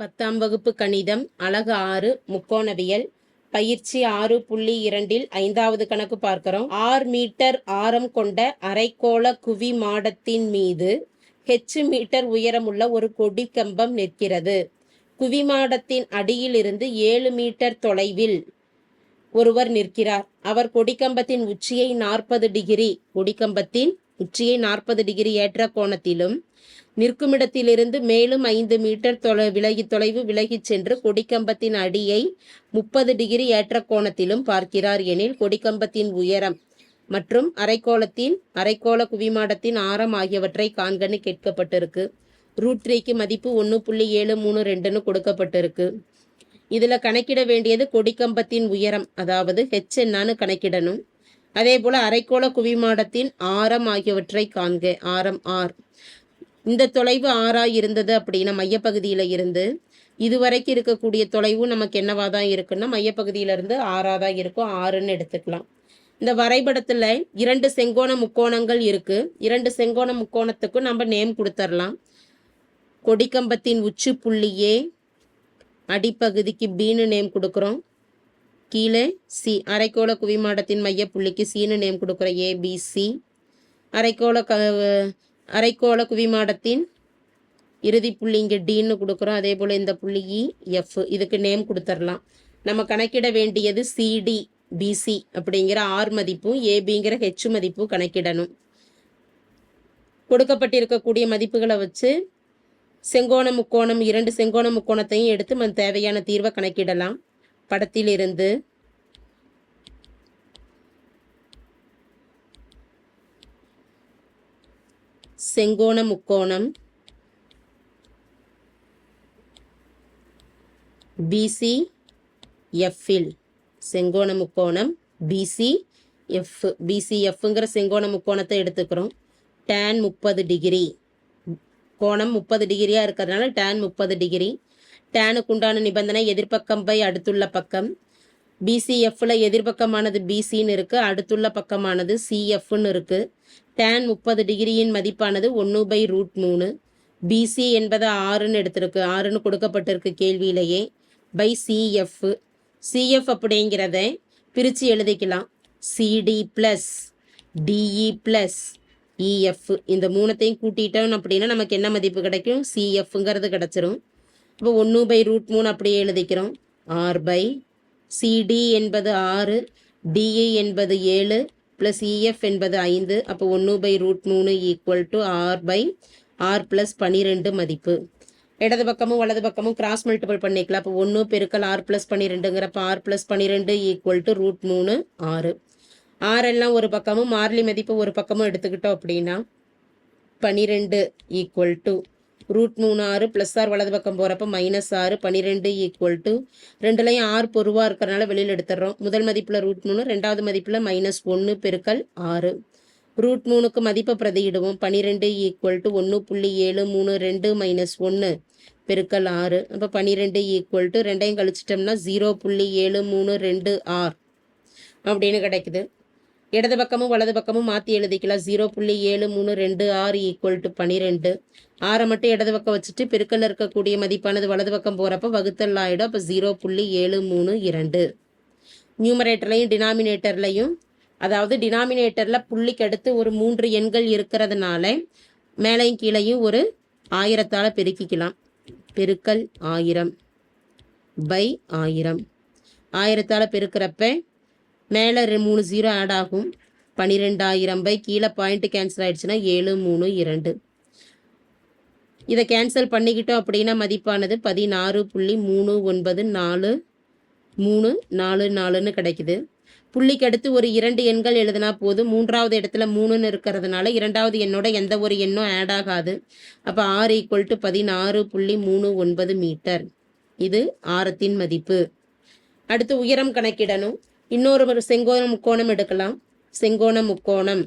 பத்தாம் வகுப்பு கணிதம் அழகு ஆறு முக்கோணவியல் பயிற்சி ஆறு புள்ளி இரண்டில் ஐந்தாவது கணக்கு பார்க்கிறோம். ஆறு மீட்டர் ஆரம் கொண்ட அரைக்கோள குவி மாடத்தின் மீது ஹெச் மீட்டர் உயரமுள்ள ஒரு கொடிக்கம்பம் நிற்கிறது. குவிமாடத்தின் அடியிலிருந்து ஏழு மீட்டர் தொலைவில் ஒருவர் நிற்கிறார். அவர் கொடிக்கம்பத்தின் உச்சியை நாற்பது டிகிரி கொடிக்கம்பத்தின் உச்சியை நாற்பது டிகிரி ஏற்ற கோணத்திலும் நிற்குமிடத்திலிருந்து மேலும் ஐந்து மீட்டர் தொலை விலகி தொலைவு விலகிச் சென்று கொடிக்கம்பத்தின் அடியை முப்பது டிகிரி ஏற்ற கோணத்திலும் பார்க்கிறார் எனில் கொடிக்கம்பத்தின் உயரம் மற்றும் அரைக்கோளத்தின் அரைக்கோள குவிமாடத்தின் ஆரம் ஆகியவற்றை காண்கன்னு கேட்கப்பட்டிருக்கு. ரூட் த்ரீக்கு மதிப்பு ஒன்று புள்ளி ஏழு மூணு ரெண்டுன்னு கொடுக்கப்பட்டிருக்கு. இதில் கணக்கிட வேண்டியது கொடிக்கம்பத்தின் உயரம் அதாவது ஹெச் என்னான்னு கணக்கிடணும். அதே போல் அரைக்கோள குவிமாடத்தின் ஆரம் ஆகியவற்றை காண்க ஆரம் ஆர் இந்த தொலைவு ஆறாக இருந்தது அப்படின்னா மையப்பகுதியில் இருந்து இதுவரைக்கும் இருக்கக்கூடிய தொலைவு நமக்கு என்னவாக தான் இருக்குன்னா மையப்பகுதியிலிருந்து ஆறாக தான் இருக்கும். ஆறுன்னு எடுத்துக்கலாம். இந்த வரைபடத்தில் இரண்டு செங்கோண முக்கோணங்கள் இருக்குது இரண்டு செங்கோண முக்கோணத்துக்கும் நம்ம நேம் கொடுத்துர்லாம். கொடிக்கம்பத்தின் உச்சி புள்ளியே அடிப்பகுதிக்கு பீனு நேம் கொடுக்குறோம். கீழே சி அரைக்கோள குவிமாடத்தின் மையப்புள்ளிக்கு சீனு நேம் கொடுக்குறோம் ஏபிசி அரைக்கோள க அரைக்கோள குவிமாடத்தின் இறுதி புள்ளி இங்கே டின்னு கொடுக்குறோம். அதே போல் இந்த புள்ளி e, இ எஃப் இதுக்கு நேம் கொடுத்துடலாம் நம்ம கணக்கிட வேண்டியது சிடி பிசி அப்படிங்கிற ஆர் மதிப்பும் ஏபிங்கிற ஹெச் மதிப்பும் கணக்கிடணும். கொடுக்கப்பட்டிருக்கக்கூடிய மதிப்புகளை வச்சு செங்கோண முக்கோணம் இரண்டு செங்கோண முக்கோணத்தையும் எடுத்து நம்ம தேவையான தீர்வை கணக்கிடலாம். படத்திலிருந்து செங்கோண முக்கோணம். பிசி எஃப்இல் செங்கோண முக்கோணம். பிசி எஃப் பிசிஎஃப்ங்கிற செங்கோண முக்கோணத்தை எடுத்துக்கிறோம். டேன் முப்பது டிகிரி. கோணம் முப்பது டிகிரியாக இருக்கிறதுனால டேன் முப்பது டிகிரி. டேனுக்கு உண்டான நிபந்தனை எதிர்ப்பக்கம் பை அடுத்துள்ள பக்கம். பிசிஎஃப்ல எதிர்பக்கமானது பிசின்னு இருக்குது அடுத்துள்ள பக்கமானது சிஎஃப்னு இருக்குது டேன் முப்பது டிகிரியின் மதிப்பானது ஒன்று பை ரூட் மூணு. பிசி என்பது ஆறுன்னு எடுத்திருக்கு. ஆறுன்னு கொடுக்கப்பட்டிருக்கு கேள்வியிலேயே. பை சிஎஃப் சிஎஃப் அப்படிங்கிறத பிரித்து எழுதிக்கலாம். CD plus DE plus EF இந்த மூணத்தையும் கூட்டிட்டோம் அப்படின்னா நமக்கு என்ன மதிப்பு கிடைக்கும்? சிஎஃப்ங்கிறது கிடச்சிரும். இப்போ ஒன்று பை ரூட் மூணு அப்படியே எழுதிக்கிறோம். ஆர் பை சிடி என்பது ஆறு டிஇ என்பது ஏழு ப்ளஸ் இஎஃப் என்பது ஐந்து அப்போ ஒன்று பை ரூட் மூணு equal to R by R plus பன்னிரெண்டு மதிப்பு. இடது பக்கமும் வலது பக்கமும் கிராஸ் மல்டிபிள் பண்ணிக்கலாம். அப்போ ஒன்று பெருக்கல் ஆர் ப்ளஸ் பன்னிரெண்டுங்கிறப்ப ஆர் ப்ளஸ் பன்னிரெண்டு ஈக்குவல் டு ரூட் மூணு ஆறு. ஆறெல்லாம் ஒரு பக்கமும் மார்லி மதிப்பு ஒரு பக்கமும் எடுத்துக்கிட்டோம் அப்படின்னா பன்னிரெண்டு ஈக்குவல் டு ரூட் மூணு ஆறு ப்ளஸ் ஆர் வலது பக்கம் போகிறப்ப மைனஸ் ஆறு பன்னிரெண்டு ஈக்குவல் டு ரெண்டுலையும் ஆறு பொருவாக இருக்கிறனால வெளியில் எடுத்துடுறோம். முதல் மதிப்பில் ரூட் மூணு ரெண்டாவது மதிப்பில் மைனஸ் ஒன்று பெருக்கல் ஆறு. ரூட் மூணுக்கு மதிப்பை பிரதியிடுவோம். பன்னிரெண்டு ஈக்குவல் டு ஒன்று புள்ளி ஏழு மூணு ரெண்டு மைனஸ் ஒன்று பெருக்கல் ஆறு. அப்போ பன்னிரெண்டு ஈக்குவல் டு ரெண்டையும் கழிச்சிட்டோம்னா ஜீரோ புள்ளி ஏழு மூணு ரெண்டு ஆர் அப்படின்னு கிடைக்குது. இடது பக்கமும் வலது பக்கமும் மாற்றி எழுதிக்கலாம். ஜீரோ புள்ளி ஏழு மூணு ரெண்டு ஆறு ஈக்குவல் டு பன்னிரெண்டு ஆறை மட்டும் இடது பக்கம் வச்சுட்டு பெருக்கல்ல இருக்கக்கூடிய மதிப்பானது வலது பக்கம் போகிறப்ப வகுத்தல் ஆகிடும் அப்போ ஜீரோ புள்ளி ஏழு மூணு இரண்டு. நியூமரேட்டர்லையும் டினாமினேட்டர்லையும் அதாவது டினாமினேட்டரில் புள்ளிக்கு அடுத்து ஒரு மூன்று எண்கள் இருக்கிறதுனால மேலையும் கீழையும் ஒரு ஆயிரத்தால் பெருக்கிக்கலாம். பெருக்கல் ஆயிரம் பை ஆயிரம். ஆயிரத்தால் பெருக்கிறப்ப மேலே மூணு ஜீரோ ஆட் ஆகும். பன்னிரெண்டாயிரம் பை கீழே பாயிண்ட் கேன்சல் ஆயிடுச்சுன்னா ஏழு மூணு இரண்டு. இதை கேன்சல் பண்ணிக்கிட்டோம் அப்படின்னா மதிப்பானது பதினாறு புள்ளி மூணு ஒன்பது நாலு மூணு நாலு நாலுன்னு கிடைக்குது. புள்ளிக்கு அடுத்து ஒரு இரண்டு எண்கள் எழுதினா போதும். மூன்றாவது இடத்துல மூணுன்னு இருக்கிறதுனால இரண்டாவது எண்ணோட எந்த ஒரு எண்ணும் ஆட் ஆகாது. அப்போ ஆறு ஈக்குவல் டு பதினாறு புள்ளி மூணு ஒன்பது மீட்டர். இது ஆரத்தின் மதிப்பு. அடுத்து உயரம் கணக்கிடணும். இன்னொரு ஒரு செங்கோண முக்கோணம் எடுக்கலாம். செங்கோண முக்கோணம்.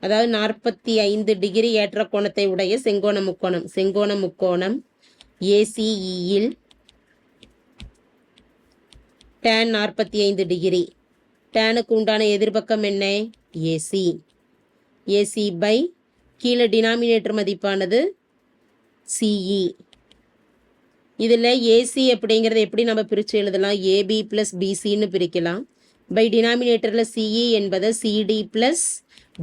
அதாவது நாற்பத்தி ஐந்து டிகிரி ஏற்ற கோணத்தை உடைய செங்கோண முக்கோணம். செங்கோண முக்கோணம். ஏசிஇயில் டேன் நாற்பத்தி ஐந்து டிகிரி. டேனுக்கு உண்டான எதிர்பக்கம் என்ன? ஏசி ஏசி பை கீழே டினாமினேட்டர் மதிப்பானது சிஇ இதில் ஏசி அப்படிங்கிறத எப்படி நம்ம பிரித்து எழுதலாம்? ஏபி ப்ளஸ் பிசின்னு பிரிக்கலாம். பை டினாமினேட்டரில் சிஇ என்பதை சிடி ப்ளஸ்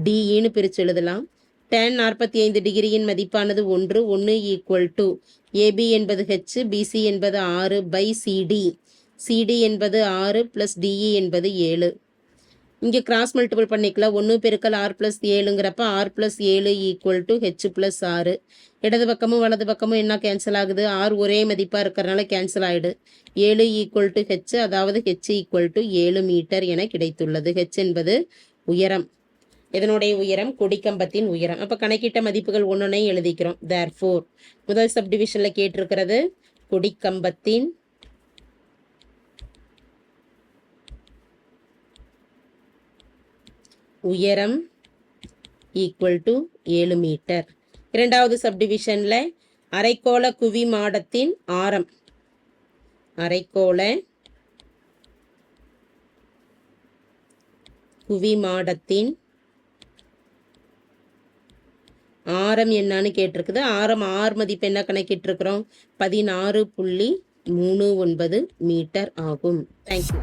டிஇன்னு பிரித்து எழுதலாம். டேன் நாற்பத்தி ஐந்து டிகிரியின் மதிப்பானது ஒன்று ஒன்று ஈக்குவல் டு ஏபி என்பது ஹெச் பிசி என்பது ஆறு பை சிடி சிடி என்பது ஆறு ப்ளஸ் டிஇ என்பது ஏழு. இங்கே கிராஸ் மல்டிபிள் பண்ணிக்கலாம் ஒன்று பெருக்கல் ஆர் ப்ளஸ் ஏழுங்கிறப்ப ஆர் ப்ளஸ் ஏழு ஈக்குவல் டு ஹெச் ப்ளஸ் ஆறு இடது பக்கமும் வலது பக்கமும் என்ன கேன்சல் ஆகுது? ஆர் ஒரே மதிப்பாக இருக்கிறனால கேன்சல் ஆகிடு ஏழு ஈக்குவல் டு ஹெச் அதாவது ஹெச் ஈக்குவல் டு ஏழு மீட்டர் என கிடைத்துள்ளது. ஹெச் என்பது உயரம். இதனுடைய உயரம் கொடிக்கம்பத்தின் உயரம். அப்போ கணக்கிட்ட மதிப்புகள் ஒன்றுனே எழுதிக்கிறோம். தேர் ஃபோர் முதல் சப்டிவிஷனில் கேட்டிருக்கிறது கொடிக்கம்பத்தின் உயரம் ஈக்குவல் டு ஏழு மீட்டர் இரண்டாவது சப்டிவிஷனில் அரைக்கோள குவி மாடத்தின் ஆரம். அரைக்கோள குவி மாடத்தின் ஆரம் என்னன்னு கேட்டிருக்குது. ஆரம் ஆர் மதிப்பு என்ன கணக்கிட்டு இருக்கிறோம் பதினாறு புள்ளி மூணு ஒன்பது மீட்டர் ஆகும். தேங்க்யூ